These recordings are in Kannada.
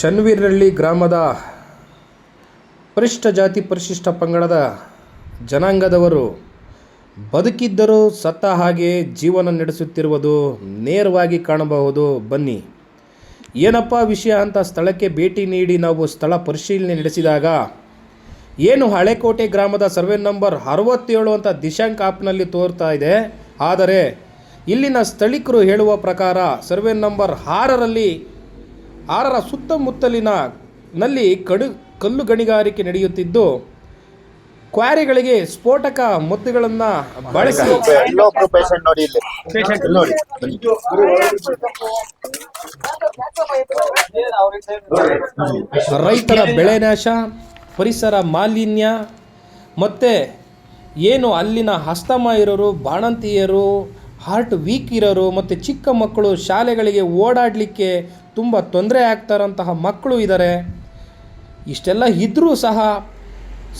ಚನ್ನವೀರಹಳ್ಳಿ ಗ್ರಾಮದ ಪರಿಷ್ಠ ಜಾತಿ ಪರಿಶಿಷ್ಟ ಪಂಗಡದ ಜನಾಂಗದವರು ಬದುಕಿದ್ದರೂ ಸತ್ತ ಹಾಗೆ ಜೀವನ ನಡೆಸುತ್ತಿರುವುದು ನೇರವಾಗಿ ಕಾಣಬಹುದು. ಬನ್ನಿ. ಏನಪ್ಪ ವಿಷಯ ಅಂತ ಸ್ಥಳಕ್ಕೆ ಭೇಟಿ ನೀಡಿ ನಾವು ಸ್ಥಳ ಪರಿಶೀಲನೆ ನಡೆಸಿದಾಗ, ಏನು ಹಳೆಕೋಟೆ ಗ್ರಾಮದ ಸರ್ವೆ ನಂಬರ್ ಅರವತ್ತೇಳು ಅಂತ ದಿಶಾಂಕ್ ಆ್ಯಪ್ನಲ್ಲಿ ತೋರ್ತಾ ಇದೆ. ಆದರೆ ಇಲ್ಲಿನ ಸ್ಥಳೀಕರು ಹೇಳುವ ಪ್ರಕಾರ ಸರ್ವೆ ನಂಬರ್ ಆರರಲ್ಲಿ ಆರರ ಸುತ್ತಮುತ್ತಲಿನ ನಲ್ಲಿ ಕಡು ಕಲ್ಲು ಗಣಿಗಾರಿಕೆ ನಡೆಯುತ್ತಿದ್ದು ಕ್ವಾರಿಗಳಿಗೆ ಸ್ಫೋಟಕ ಮದ್ದುಗಳನ್ನು ಬಳಸಿ ಇಲ್ಲೊಬ್ರು ಪೇಷಂಟ್ ನೋಡಿ ಇಲ್ಲಿ. ಇಲ್ಲಿ ನೋಡಿ. ರೈತರ ಬೆಳೆ ನಾಶ ಪರಿಸರ ಮಾಲಿನ್ಯ ಮತ್ತು ಏನು ಅಲ್ಲಿನ ಹಸ್ತಮ ಇರೋರು ಬಾಣಂತಿಯರು ಹಾರ್ಟ್ ವೀಕ್ ಇರೋರು ಮತ್ತು ಚಿಕ್ಕ ಮಕ್ಕಳು ಶಾಲೆಗಳಿಗೆ ಓಡಾಡಲಿಕ್ಕೆ ತುಂಬ ತೊಂದರೆ ಆಗ್ತಾರಂತಹ ಮಕ್ಕಳು ಇದ್ದಾರೆ ಇಷ್ಟೆಲ್ಲ ಇದ್ದರೂ ಸಹ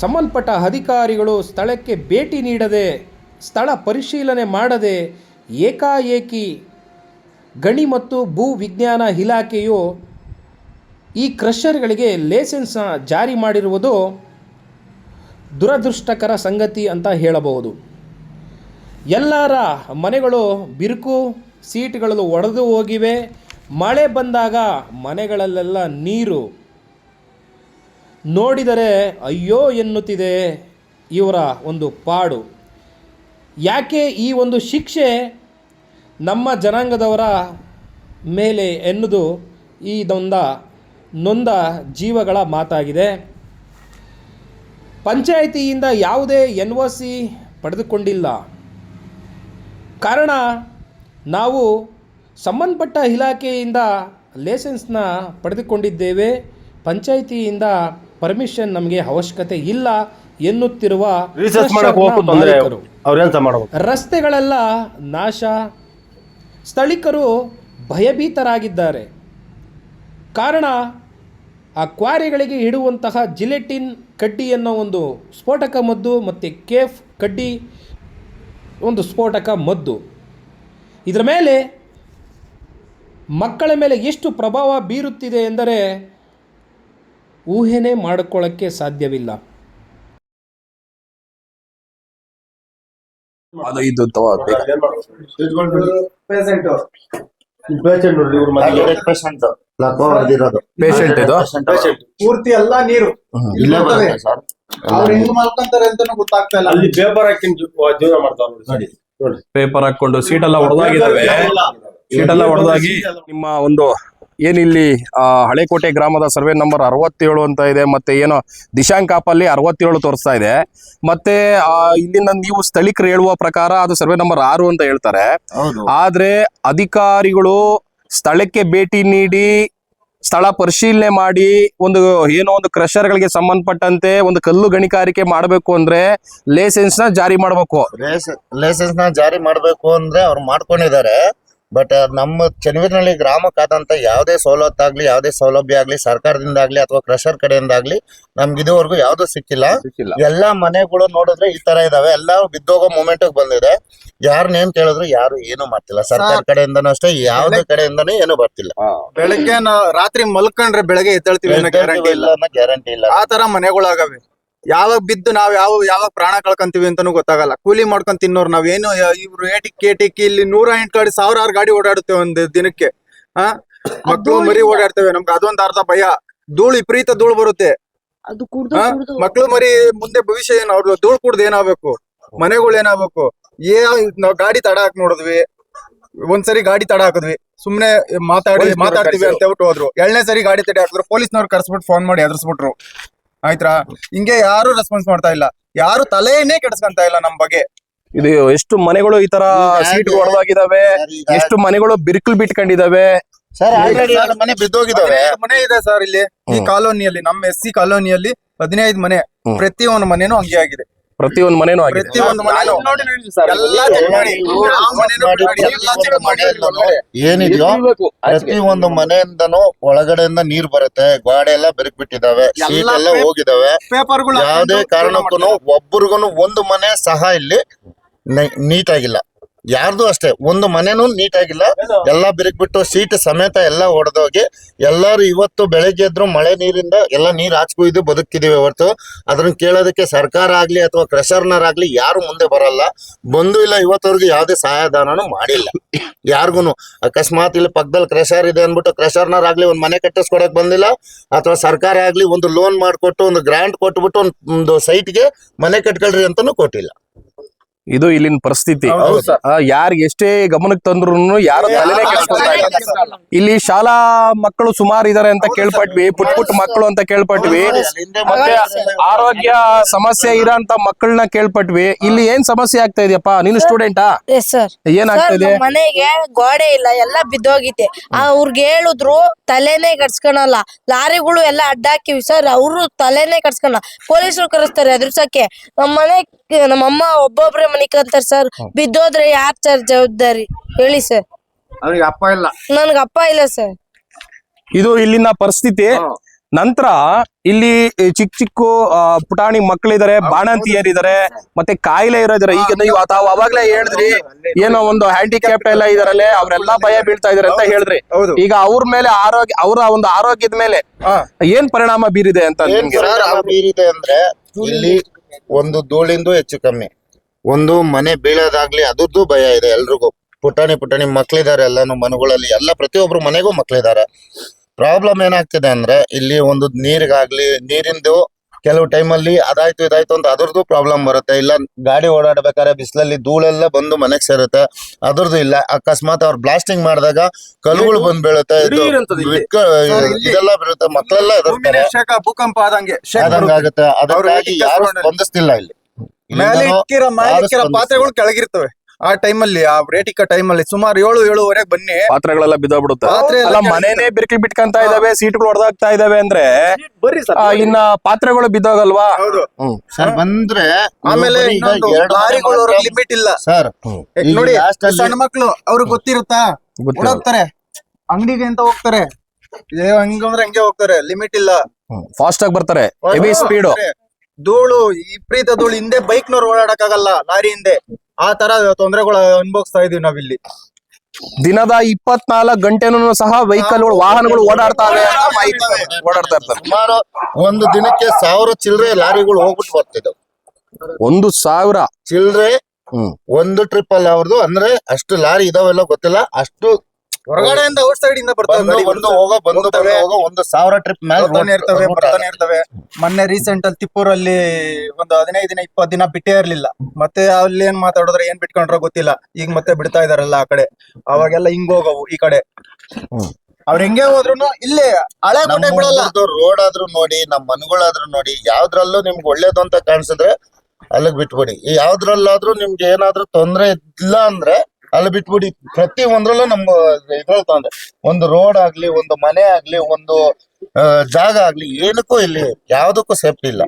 ಸಂಬಂಧಪಟ್ಟ ಅಧಿಕಾರಿಗಳು ಸ್ಥಳಕ್ಕೆ ಭೇಟಿ ನೀಡದೆ, ಸ್ಥಳ ಪರಿಶೀಲನೆ ಮಾಡದೆ ಏಕಾಏಕಿ ಗಣಿ ಮತ್ತು ಭೂ ವಿಜ್ಞಾನ ಇಲಾಖೆಯು ಈ ಕ್ರಷರ್ಗಳಿಗೆ ಲೈಸೆನ್ಸ್ ಜಾರಿ ಮಾಡಿರುವುದು ದುರದೃಷ್ಟಕರ ಸಂಗತಿ ಅಂತ ಹೇಳಬಹುದು. ಎಲ್ಲರ ಮನೆಗಳು ಬಿರುಕು, ಸೀಟ್ಗಳು ಒಡೆದು ಹೋಗಿವೆ. ಮಳೆ ಬಂದಾಗ ಮನೆಗಳಲ್ಲೆಲ್ಲ ನೀರು. ನೋಡಿದರೆ ಅಯ್ಯೋ ಎನ್ನುತ್ತಿದೆ ಇವರ ಒಂದು ಪಾಡು. ಯಾಕೆ ಈ ಒಂದು ಶಿಕ್ಷೆ ನಮ್ಮ ಜನಾಂಗದವರ ಮೇಲೆ ಎನ್ನುವುದು ಇದೊಂದ ನೊಂದ ಜೀವಗಳ ಮಾತಾಗಿದೆ. ಪಂಚಾಯಿತಿಯಿಂದ ಯಾವುದೇ ಎನ್ ಪಡೆದುಕೊಂಡಿಲ್ಲ. ಕಾರಣ ನಾವು ಸಂಬಂಧಪಟ್ಟ ಇಲಾಖೆಯಿಂದ ಲೈಸೆನ್ಸ್ನ ಪಡೆದುಕೊಂಡಿದ್ದೇವೆ. ಪಂಚಾಯಿತಿಯಿಂದ ಪರ್ಮಿಷನ್ ನಮಗೆ ಅವಶ್ಯಕತೆ ಇಲ್ಲ ಎನ್ನುತ್ತಿರುವ ಮಾಲೀಕರು. ರಸ್ತೆಗಳೆಲ್ಲ ನಾಶ. ಸ್ಥಳೀಕರು ಭಯಭೀತರಾಗಿದ್ದಾರೆ. ಕಾರಣ ಆ ಕ್ವಾರಿಗಳಿಗೆ ಇಡುವಂತಹ ಜಿಲೆಟಿನ್ ಕಡ್ಡಿ ಅನ್ನೋ ಒಂದು ಸ್ಫೋಟಕ ಮದ್ದು ಮತ್ತು ಕೇಫ್ ಕಡ್ಡಿ ಒಂದು ಸ್ಫೋಟಕ ಮದ್ದು. ಇದರ ಮೇಲೆ ಮಕ್ಕಳ ಮೇಲೆ ಎಷ್ಟು ಪ್ರಭಾವ ಬೀರುತ್ತಿದೆ ಎಂದರೆ ಊಹೆನೇ ಮಾಡಿಕೊಳ್ಳೋಕ್ಕೆ ಸಾಧ್ಯವಿಲ್ಲ. ಅದು ಇದು ಪೇಷಂಟ್. ಇದು? ಪೂರ್ತಿ ಎಲ್ಲ ನೀರು. ಇಲ್ಲೇ ಬರುತ್ತೆ ಸರ್. ಅವ್ರು ಹೆಂಗ್ ಮಾಡ್ಕೊಂತಾರೆ ಅಂತಾನು ಗೊತ್ತಾಗ್ತಾ ಇಲ್ಲ. ಅಲ್ಲಿ ಪೇಪರ್ ಹಾಕಿ ಜೀವನ ನೋಡಿ. ಪೇಪರ್ ಹಾಕೊಂಡು ಸೀಟ್ ಎಲ್ಲ ಹೊಡೆದಾಗಿದ್ದಾವೆ ಸೀಟ್ ಎಲ್ಲ ಹೊಡೆದಾಗಿ ನಿಮ್ಮ ಒಂದು ಏನಿಲ್ಲಿ ಹಳೆಕೋಟೆ ಗ್ರಾಮದ ಸರ್ವೆ ನಂಬರ್ ಅರವತ್ತೇಳು ಅಂತ ಇದೆ ಮತ್ತೆ ಏನೋ ದಿಶಾಂಕ್ ಆಪ್ ಅಲ್ಲಿ ಅರವತ್ತೇಳು ತೋರಿಸ್ತಾ ಇದೆ. ಮತ್ತೆ ಆ, ಇಲ್ಲಿನ ನೀವು ಸ್ಥಳೀಕರು ಹೇಳುವ ಪ್ರಕಾರ ಅದು ಸರ್ವೆ ನಂಬರ್ ಆರು ಅಂತ ಹೇಳ್ತಾರೆ. ಆದ್ರೆ ಅಧಿಕಾರಿಗಳು ಸ್ಥಳಕ್ಕೆ ಭೇಟಿ ನೀಡಿ ಸ್ಥಳ ಪರಿಶೀಲನೆ ಮಾಡಿ ಒಂದು ಏನೋ ಒಂದು ಕ್ರಷರ್ಗಳಿಗೆ ಸಂಬಂಧಪಟ್ಟಂತೆ ಒಂದು ಕಲ್ಲು ಗಣಿಗಾರಿಕೆ ಮಾಡಬೇಕು ಅಂದ್ರೆ ಲೈಸೆನ್ಸ್ನ ಜಾರಿ ಮಾಡಬೇಕು. ಲೈಸೆನ್ಸ್ನ ಜಾರಿ ಮಾಡ್ಬೇಕು ಅಂದ್ರೆ ಅವ್ರು ಮಾಡ್ಕೊಂಡಿದ್ದಾರೆ. ಬಟ್ ನಮ್ಮ ಚನ್ನವೀರನಹಳ್ಳಿ ಗ್ರಾಮಕ್ಕಾದಂತ ಯಾವುದೇ ಸವಲತ್ತಾಗ್ಲಿ ಯಾವುದೇ ಸೌಲಭ್ಯ ಆಗ್ಲಿ ಸರ್ಕಾರದಿಂದ ಆಗ್ಲಿ ಅಥವಾ ಕ್ರಷರ್ ಕಡೆಯಿಂದ ನಮ್ಗೆ ಇದುವರೆಗೂ ಯಾವ್ದು ಸಿಕ್ಕಿಲ್ಲ. ಎಲ್ಲಾ ಮನೆಗಳು ನೋಡಿದ್ರೆ ಈ ತರ ಇದಾವೆ. ಎಲ್ಲ ಬಿದ್ದೋಗೋ ಮೂಮೆಂಟ್ ಬಂದಿದೆ. ಯಾರು ಏನ್ ಕೇಳಿದ್ರು ಯಾರು ಏನು ಮಾಡ್ತಿಲ್ಲ. ಸರ್ಕಾರ ಕಡೆಯಿಂದನೂ ಅಷ್ಟೇ ಯಾವುದೇ ಕಡೆಯಿಂದನೂ ಏನು ಬರ್ತಿಲ್ಲ. ಬೆಳಗ್ಗೆ ರಾತ್ರಿ ಮಲ್ಕೊಂಡ್ರೆ ಬೆಳಗ್ಗೆ ಎದ್ದೇಳ್ತೀವಿ ಅನ್ನೋ ಗ್ಯಾರಂಟಿ ಇಲ್ಲ. ಗ್ಯಾರಂಟಿ ಇಲ್ಲ. ಆ ತರ ಮನೆಗಳಾಗವೆ. ಯಾವಾಗ ಬಿದ್ದು ನಾವ್ ಯಾವ ಯಾವಾಗ ಪ್ರಾಣ ಕಳ್ಕೊಂತೀವಿ ಅಂತಾನು ಗೊತ್ತಾಗಲ್ಲ. ಕೂಲಿ ಮಾಡ್ಕೊಂಡ್ ತಿನ್ನೋರು ನಾವೇನು ಏನು ಇವ್ರು ಏಟಿಕ್ ಕೇಟಿಕ್ ಇಲ್ಲಿ ನೂರ ಎಂಟು ಗಾಡಿ ಸಾವಿರಾರು ಗಾಡಿ ಓಡಾಡ್ತೇವೆ ಒಂದ್ ದಿನಕ್ಕೆ. ಆ? ಮಕ್ಳು ಮರಿ ಓಡಾಡ್ತೇವೆ ನಮ್ಗೆ ಅದೊಂದ್ ಅರ್ಧ ಭಯ. ಧೂಳು ವಿಪರೀತ ಧೂಳು ಬರುತ್ತೆ? ಮಕ್ಳು ಮರಿ ಮುಂದೆ ಭವಿಷ್ಯ ಏನ್ ಅವ್ರು ಧೂಳು ಕುಡ್ದು ಏನಾಗ್ಬೇಕು? ಮನೆಗಳು ಏನಾಗ್ಬೇಕು? ಏ ನಾವ್ ಗಾಡಿ ತಡ ಹಾಕ್ ನೋಡಿದ್ವಿ. ಒಂದ್ಸರಿ ಗಾಡಿ ತಡ ಹಾಕಿದ್ವಿ. ಸುಮ್ನೆ ಮಾತಾಡಿ ಮಾತಾಡ್ತೀವಿ ಅಂತ ಹೇಳ್ಬಿಟ್ಟು ಹೋದ್ರು. ಎರಡನೇ ಸರಿ ಗಾಡಿ ತಡೆ ಹಾಕಿದ್ರು ಪೊಲೀಸ್ನವ್ರು ಕರ್ಸ್ಬಿಟ್ಟು ಫೋನ್ ಮಾಡಿ ಎದುರಿಸ್ಬಿಟ್ರು ಆಯ್ತಾ ಹಿಂಗೆ ಯಾರು ರೆಸ್ಪಾನ್ಸ್ ಮಾಡ್ತಾ ಇಲ್ಲ. ಯಾರು ತಲೆನೇ ಕೆಡ್ಸ್ಕೊಂತ ಇಲ್ಲ ನಮ್ ಬಗ್ಗೆ. ಇದು ಎಷ್ಟು ಮನೆಗಳು ಈ ತರ ಸೀಟ್ ಈಗ- ಎಷ್ಟು ಮನೆಗಳು ಬಿರ್ಕಲ್ ಬಿಟ್ಕೊಂಡಿದಾವೆ? ಸರ್ ಆಲ್ರೆಡಿ ಎರಡು ಮನೆ ಬಿದ್ದೋಗಿದಾವೆ. ಮನೆ ಇದೆ ಸರ್ ಇಲ್ಲಿ. ಈ ಕಾಲೋನಿಯಲ್ಲಿ ನಮ್ಮ ಎಸ್ ಸಿ ಕಾಲೋನಿಯಲ್ಲಿ ಹದಿನೈದು ಮನೆ. ಪ್ರತಿಯೊಂದು ಪ್ರತಿ ಒಂದು ಮನೆನೂ ಹಂಗೆ ಆಗಿದೆ. ಪ್ರತಿಯೊಂದು ಮನೆನೂ ಆಗಿದೆ. ಪ್ರತಿ ಒಂದು ಮನೆನೂ ಎಲ್ಲಾ ಮಾಡಿ ಮನೆನೂ ಎಲ್ಲಾ ಮಾಡಿ ಏನಿದೆಯೋ? ಪ್ರತಿ ಒಂದು ಮನೆಯಿಂದನೂ ಒಳಗಡೆಯಿಂದ ನೀರ್ ಬರುತ್ತೆ. ಗೋಡೆ ಎಲ್ಲ ಬೆರಕ್ ಬಿಟ್ಟಿದಾವೆ ಎಲ್ಲ ಶೀಟ್ ಎಲ್ಲ ಹೋಗಿದಾವೆ ಪೇಪರ್ಗಳು ಯಾವ್ದೇ ಕಾರಣಕ್ಕೂ ಒಬ್ಬರಿಗೂ ಒಂದು ಮನೆ ಸಹ ಇಲ್ಲಿ ನೀಟ್ ಆಗಿಲ್ಲ ಯಾರ್ದು ಅಷ್ಟೇ ಒಂದು ಮನೆನೂ ನೀಟಾಗಿಲ್ಲ. ಎಲ್ಲ ಬಿರುಕ್ಬಿಟ್ಟು ಸೀಟ್ ಸಮೇತ ಎಲ್ಲ ಹೊಡೆದೋಗಿ ಎಲ್ಲರೂ ಇವತ್ತು ಬೆಳಗ್ಗೆ ಎದ್ರು ಮಳೆ ನೀರಿಂದ ಎಲ್ಲ ನೀರ್ ಹಾಚ್ಕೊಯ್ದು ಬದುಕಿದೀವಿ ಹೊರತು. ಅದನ್ನ ಕೇಳೋದಕ್ಕೆ ಸರ್ಕಾರ ಆಗ್ಲಿ ಅಥವಾ ಕ್ರೆಷರ್ನರಾಗ್ಲಿ ಯಾರು ಮುಂದೆ ಬರಲ್ಲ. ಬಂದು ಇಲ್ಲ ಇವತ್ತವರೆಗೂ ಯಾವುದೇ ಸಹಾಯಧನನು ಮಾಡಿಲ್ಲ. ಯಾರಿಗೂ ಅಕಸ್ಮಾತ್ ಇಲ್ಲಿ ಪಕ್ಕದಲ್ಲಿ ಕ್ರೆಷರ್ ಇದೆ ಅಂದ್ಬಿಟ್ಟು ಕ್ರೆಷರ್ನರಾಗ್ಲಿ ಒಂದು ಮನೆ ಕಟ್ಟಿಸ್ಕೊಡಕ್ ಬಂದಿಲ್ಲ ಅಥವಾ ಸರ್ಕಾರ ಆಗ್ಲಿ ಒಂದು ಲೋನ್ ಮಾಡಿಕೊಟ್ಟು ಒಂದು ಗ್ರಾಂಟ್ ಕೊಟ್ಬಿಟ್ಟು ಒಂದು ಒಂದು ಸೈಟ್ಗೆ ಮನೆ ಕಟ್ಕೊಳ್ರಿ ಅಂತಾನು ಕೊಟ್ಟಿಲ್ಲ. ಇದು ಇಲ್ಲಿನ ಪರಿಸ್ಥಿತಿ. ಯಾರು ಎಷ್ಟೇ ಗಮನಕ್ಕೆ ತಂದ್ರು ಯಾರು ತಲೆನೇ ಇಲ್ಲ. ಇಲ್ಲಿ. ಶಾಲಾ ಮಕ್ಕಳು ಸುಮಾರು ಇದಾರೆ ಅಂತ ಕೇಳ್ಪಟ್ವಿ ಪುಟ್ ಪುಟ್ ಮಕ್ಕಳು ಅಂತ ಕೇಳ್ಪಟ್ವಿ. ಮತ್ತೆ ಆರೋಗ್ಯ ಸಮಸ್ಯೆ ಇರೋಂತ ಮಕ್ಕಳನ್ನ ಕೇಳ್ಪಟ್ವಿ. ಇಲ್ಲಿ ಏನ್ ಸಮಸ್ಯೆ ಆಗ್ತಾ ಇದೆಯಪ್ಪ? ನೀನು ಸ್ಟೂಡೆಂಟಾ? Yes sir. ಏನಾಗ್ತಾ ಇದೆ? ಮನೆಗೆ ಗೋಡೆ ಇಲ್ಲ ಎಲ್ಲ ಬಿದ್ದೋಗಿದೆ. ಅವ್ರಿಗೆ ಹೇಳಿದ್ರು ತಲೆನೇ ಕಟ್ಸ್ಕೊಳಲ್ಲ ಲಾರಿಗಳು ಎಲ್ಲ ಅಡ್ಡಾಕಿವಿ ಸರ್ ಅವರು ತಲೆನೇ ಕಟ್ಸ್ಕೊಳ ಪೊಲೀಸರು ಕರೆಸ್ತಾರೆ ಎದುರ್ಸಕ್ಕೆ. ನಮ್ಮ ಮನೆ ನಮ್ಮ ಅಮ್ಮ ಒಬ್ಬೊಬ್ರೆ ಮನೆ ಕಲ್ತಾರ ಸರ್ ಬಿದ್ದೋದ್ರೆ ಯಾರ್ ಸರ್ ಜವಾಬ್ದಾರಿ? ಹೇಳಿ ಸರ್ ಅವ್ರಿಗೆ ಅಪ್ಪ ಇಲ್ಲ. ನನ್ಗ ಅಪ್ಪ ಇಲ್ಲ ಸರ್ ಇದು ಇಲ್ಲಿನ ಪರಿಸ್ಥಿತಿ. ನಂತರ ಇಲ್ಲಿ ಚಿಕ್ಕ ಚಿಕ್ಕ ಆ, ಪುಟಾಣಿ ಮಕ್ಕಳಿದಾರೆ ಬಾಣಂತಿಯರಿದ್ದಾರೆ ಮತ್ತೆ ಕಾಯಿಲೆ ಇರೋದಿದ್ದಾರೆ ಈಗ ನೀವು ತಾವು ಅವಾಗ್ಲೇ ಹೇಳಿದ್ರಿ ಏನೋ ಒಂದು ಹ್ಯಾಂಡಿಕ್ಯಾಪ್ ಎಲ್ಲ ಇದಾರಲ್ಲೇ ಅವರೆಲ್ಲಾ ಭಯ ಬೀಳ್ತಾ ಇದಾರೆ ಅಂತ ಹೇಳಿದ್ರಿ. ಹೌದು. ಈಗ ಅವ್ರ ಮೇಲೆ ಆರೋಗ್ಯ ಅವರ ಒಂದು ಆರೋಗ್ಯದ ಮೇಲೆ. ಏನ್ ಪರಿಣಾಮ ಬೀರಿದೆ ಅಂತ ಬೀರಿದೆ ಅಂದ್ರೆ ಇಲ್ಲಿ ಒಂದು ಧೂಳಿಂದು ಹೆಚ್ಚು ಕಮ್ಮಿ. ಒಂದು ಮನೆ ಬೀಳೋದಾಗ್ಲಿ ಅದ್ರದ್ದು ಭಯ ಇದೆ ಎಲ್ರಿಗೂ. ಪುಟಾಣಿ ಪುಟಾಣಿ ಮಕ್ಳಿದಾರೆ ಎಲ್ಲಾನು ಮನೆಗಳಲ್ಲಿ, ಎಲ್ಲ ಪ್ರತಿಯೊಬ್ರು ಮನೆಗೂ ಮಕ್ಳಿದ್ದಾರೆ ಪ್ರಾಬ್ಲಮ್ ಏನಾಗ್ತಿದೆ ಅಂದ್ರೆ ಇಲ್ಲಿ ಒಂದು ನೀರಿಗಾಗ್ಲಿ, ನೀರಿಂದು ಕೆಲವು ಟೈಮಲ್ಲಿ ಅದಾಯ್ತು ಇದಾಯ್ತು ಅಂತ ಅದ್ರದ್ದು ಪ್ರಾಬ್ಲಮ್ ಬರುತ್ತೆ. ಇಲ್ಲ ಗಾಡಿ ಓಡಾಡಬೇಕಾದ್ರೆ ಬಿಸಿಲಲ್ಲಿ ಧೂಳೆಲ್ಲ ಬಂದು ಮನೆಗೆ ಸೇರುತ್ತೆ. ಅದ್ರದ್ದು ಇಲ್ಲ. ಅಕಸ್ಮಾತ್ ಅವ್ರು ಬ್ಲಾಸ್ಟಿಂಗ್ ಮಾಡಿದಾಗ ಕಲ್ಲುಗಳು ಬಂದ್ ಬೀಳುತ್ತೆ. ಇದೆಲ್ಲ ಬೀಳುತ್ತೆ. ಮಕ್ಕಳೆಲ್ಲ ಭೂಕಂಪ ಆದಂಗೆ. ಆಗುತ್ತೆ. ಅದಕ್ಕಾಗಿ ಯಾರು. ಸ್ಪಂದಿಸ್ತಿಲ್ಲ ಇಲ್ಲಿ. ಪಾತ್ರೆಗಳು ಕೆಳಗಿರ್ತವೆ. ಆ ಟೈಮಲ್ಲಿ ಆ ರೇಟ್ ಇಕ್ಕ ಟೈಮಲ್ಲಿ ಸುಮಾರು ಏಳು ಏಳುವರೆಗೆ ಬನ್ನಿ. ಪಾತ್ರೆಗಳೆಲ್ಲ ಬಿದ್ದೋಗ್ಬಿಡುತ್ತೆ. ಪಾತ್ರೆ ಎಲ್ಲ ಅಲ್ಲ ಮನೇನೆ ಬಿರ್ಕಿ ಬಿಟ್ಕೊಂತ ಇದಾವೆ ಸೀಟ್ಗಳು ಹೊಡೆದಾಗ್ತಾ ಇದಾವೆ ಅಂದ್ರೆ ಬರ್ರಿ ಸರ್ ಆ, ಇನ್ನ ಪಾತ್ರೆಗಳು ಬಿದ್ದೋಗಲ್ವಾ? ಹೌದು. ಸರ್ ಬಂದ್ರೆ ಆಮೇಲೆ ನೀವು ಬರೀ ಈಗ ಇನ್ನೊಂದು ಎರಡು ಮನೆ ಲಾರಿಗಳು ಮಾತ್ರ- ಲಿಮಿಟ್ ಇಲ್ಲ. ಸರ್ ಈಗ ನೋಡಿ last ಅಲ್ಲಿ- ಸಣ್ಣ ಮಕ್ಳು ಅವ್ರಿಗೆ ಗೊತ್ತಿರುತ್ತಾ? ಗೊತ್ತಿಲ್ಲ. ಅಂಗಡಿಗೆ ಅಂತ ಹೋಗ್ತಾರೆ. ಏ ಹಂಗಂದ್ರೆ ಹಂಗೆ ಹೋಗ್ತಾರೆ. ಲಿಮಿಟ್ ಇಲ್ಲ. ಫಾಸ್ಟ್ ಆಗಿ ಬರ್ತಾರೆ. Heavy speed. ಧೂಳು ವಿಪರೀತ ಧೂಳು ಹಿಂದೆ ಬೈಕ್ ನವ್ರು ಓಡಾಡಕ್ಕಾಗಲ್ಲ ಲಾರಿ ಹಿಂದೆ. ಆ ತರ ತೊಂದರೆಗಳು ಅನುಭವಿಸ್ತಾ ಇದೀವಿ ನಾವಿಲ್ಲಿ. ದಿನದ ಇಪ್ಪತ್ನಾಲ್ಕು ಗಂಟೆನೂ ಸಹ ವೆಹಿಕಲ್ ವಾಹನಗಳು ಓಡಾಡ್ತಾವೆ ಅಂತ ಮಾಹಿತಿ ಓಡಾಡ್ತಾ ಇರ್ತಾರೆ ಸುಮಾರು ಒಂದು ದಿನಕ್ಕೆ ಸಾವಿರ ಚಿಲ್ಲರೆ ಲಾರಿಗಳು ಹೋಗ್ಬಿಟ್ಟು ಬರ್ತಿದ್ದವು. ಒಂದು ಸಾವಿರ? ಚಿಲ್ಲರೆ ಹ್ಮ್. ಒಂದು ಟ್ರಿಪ್ ಅಲ್ಲಿ ಅವ್ರದ್ದು ಅಂದ್ರೆ ಅಷ್ಟು ಲಾರಿ ಇದಾವೆಲ್ಲ ಗೊತ್ತಿಲ್ಲ. ಅಷ್ಟು ಹೊರಗಡೆಯಿಂದ ಔಟ್ ಸೈಡ್ ಇಂದ ಬರ್ತಾವೆ ಒಂದು ಹೋಗೋ ಬಂದು ಹೋಗೋ ಒಂದು ಸಾವಿರ ಟ್ರಿಪ್ ಮೇಲೆ ಇರ್ತವೆ ಬರ್ತಾನೆ ಇರ್ತವೆ. ಮೊನ್ನೆ ರೀಸೆಂಟ್ ಅಲ್ಲಿ ತಿಪ್ಪೂರಲ್ಲಿ ಒಂದು ಹದಿನೈದು ದಿನ ಇಪ್ಪತ್ತು ದಿನ ಬಿಟ್ಟೇ ಇರ್ಲಿಲ್ಲ. ಮತ್ತೆ ಅಲ್ಲಿ ಏನ್ ಮಾತಾಡಿದ್ರೆ ಏನ್ ಬಿಟ್ಕೊಂಡ್ರೋ ಗೊತ್ತಿಲ್ಲ. ಈಗ ಮತ್ತೆ ಬಿಡ್ತಾ ಇದಾರಲ್ಲ ಆ ಕಡೆ. ಅವಾಗೆಲ್ಲ ಹಿಂಗ್ ಹೋಗವು ಈ ಕಡೆ. ಅವ್ರ ಹೆಂಗೆ ಹೋದ್ರು ಇಲ್ಲೇ ಹಳೆ ಕೋಟೆ ಬಿಡಲ್ಲ. ರೋಡ್ ಆದ್ರೂ ನೋಡಿ ನಮ್ ಮನೆಗಳಾದ್ರೂ ನೋಡಿ ಯಾವ್ದ್ರಲ್ಲೂ ನಿಮ್ಗೆ ಒಳ್ಳೇದು ಅಂತ ಕಾಣಿಸಿದ್ರೆ ಅಲ್ಲಿಗೆ ಬಿಟ್ಬಿಡಿ. ಯಾವ್ದ್ರಲ್ಲಾದ್ರೂ ನಿಮ್ಗೆ ಏನಾದ್ರೂ ತೊಂದ್ರೆ ಇಲ್ಲ ಅಂದ್ರೆ ಅಲ್ಲಿ ಬಿಟ್ಬಿಡಿ ಪ್ರತಿ ಒಂದ್ರಲ್ಲೂ ನಮ್ಮ ಇದ್ರಲ್ಲಿ ತಗೊಂಡ್ರೆ ಒಂದು ರೋಡ್ ಆಗ್ಲಿ ಒಂದು ಮನೆ ಆಗ್ಲಿ ಒಂದು ಜಾಗ ಆಗ್ಲಿ ಏನಕ್ಕೂ ಇಲ್ಲಿ ಯಾವ್ದಕ್ಕೂ ಸೇಫ್ಟಿ ಇಲ್ಲ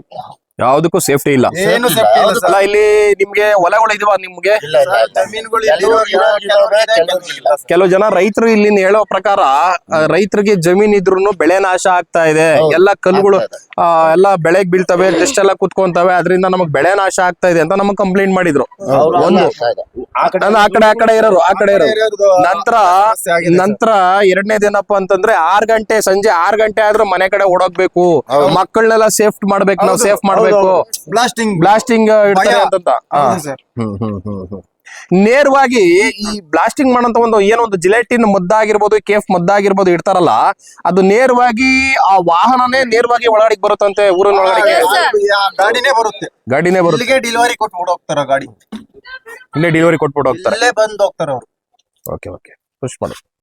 ಯಾವ್ದಕ್ಕೂ ಸೇಫ್ಟಿ ಇಲ್ಲ ಏನು ಸೇಫ್ಟಿ ಇಲ್ಲ ಅಲ್ಲ ಇಲ್ಲಿ ನಿಮ್ಗೆ ಹೊಲಗಳು ಇದಾವ ನಿಮ್ಗೆ ಇಲ್ಲ ಇಲ್ಲ, ಇಲ್ಲ. ಜಮೀನುಗಳು ಕೆಲವ್ರು ಇದಾವೆ, ಕೆಲವ್ರು ಇಲ್ಲ. ಕೆಲವು ಜನ ರೈತರು ಇಲ್ಲಿ ಹೇಳೋ ಪ್ರಕಾರ ಆ, ರೈತರಿಗೆ ಜಮೀನ್ ಇದ್ರು ಬೆಳೆ ನಾಶ ಆಗ್ತಾ ಇದೆ ಹೌದು. ಎಲ್ಲ ಕಲ್ಲುಗಳು ಆಗ್ತಾ ಇದೆ. ಆ, ಎಲ್ಲ ಬೆಳೆಗ್ ಬೀಳ್ತವೆ ಜಸ್ಟ್ ಎಲ್ಲ ಕುತ್ಕೊಂತವೆ ಅದರಿಂದ ನಮಗ್ ಬೆಳೆ ನಾಶ ಆಗ್ತಾ ಇದೆ ಅಂತ ನಮಗ್ ಕಂಪ್ಲೇಂಟ್ ಮಾಡಿದ್ರು ಒಂದು ಆಗ್ತಾ ಇದೆ. ನಾನು ಆ ಕಡೆ ಆ ಕಡೆ ಇರೋರು ಆ ಕಡೆ ಇರೋರು ನಂತರ ನಂತರ ಎರಡನೇ ಎರಡನೇದೇನಪ್ಪ ಅಂತಂದ್ರೆ ಆರ್ ಗಂಟೆ ಸಂಜೆ ಆರ್ ಗಂಟೆ ಆದ್ರೂ ಮನೆ ಕಡೆ ಓಡೋಗ್ಬೇಕು ಮಕ್ಕಳನ್ನೆಲ್ಲ ಸೇಫ್ ಮಾಡ್ಬೇಕು ನಾವು ಸೇಫ್ ಮಾಡ್ಬೇಕು ಬ್ಲಾಸ್ಟಿಂಗ್ ಬ್ಲಾಸ್ಟಿಂಗ್ ಇಡ್ತಾರೆ. ಅಂತ ನೇರವಾಗಿ ಈ ಬ್ಲಾಸ್ಟಿಂಗ್ ಮಾಡಂತ ಒಂದು ಏನೊಂದು ಜಿಲೆಟಿನ್ ಮದ್ದಾಗಿರ್ಬೋದು ಕೇಫ್ ಮದ್ದಾಗಿರ್ಬೋದು ಇಡ್ತಾರಲ್ಲ ಅದು ನೇರವಾಗಿ ಆ ವಾಹನನೇ ನೇರವಾಗಿ ಒಳಗಡೆಗೆ ಬರುತ್ತಂತೆ ಊರಿನ ಒಳಗಡೆ ಗಾಡಿನೇ ಬರುತ್ತೆ ಗಾಡಿನೇ ಬರುತ್ತೆ ಡೆಲಿವರಿ ಕೊಟ್ಟು ಹೋಗ್ತಾರ ಗಾಡಿ ಇಲ್ಲೇ ಡೆಲಿವರಿ ಕೊಟ್ಬಿಟ್ಟು ಹೋಗ್ತಾರೆ. ಇಲ್ಲೇ ಬಂದು ಹೋಗ್ತಾರೆ ಅವ್ರು. ಓಕೆ ಓಕೆ ಪುಷ್ ಮಾಡಿ.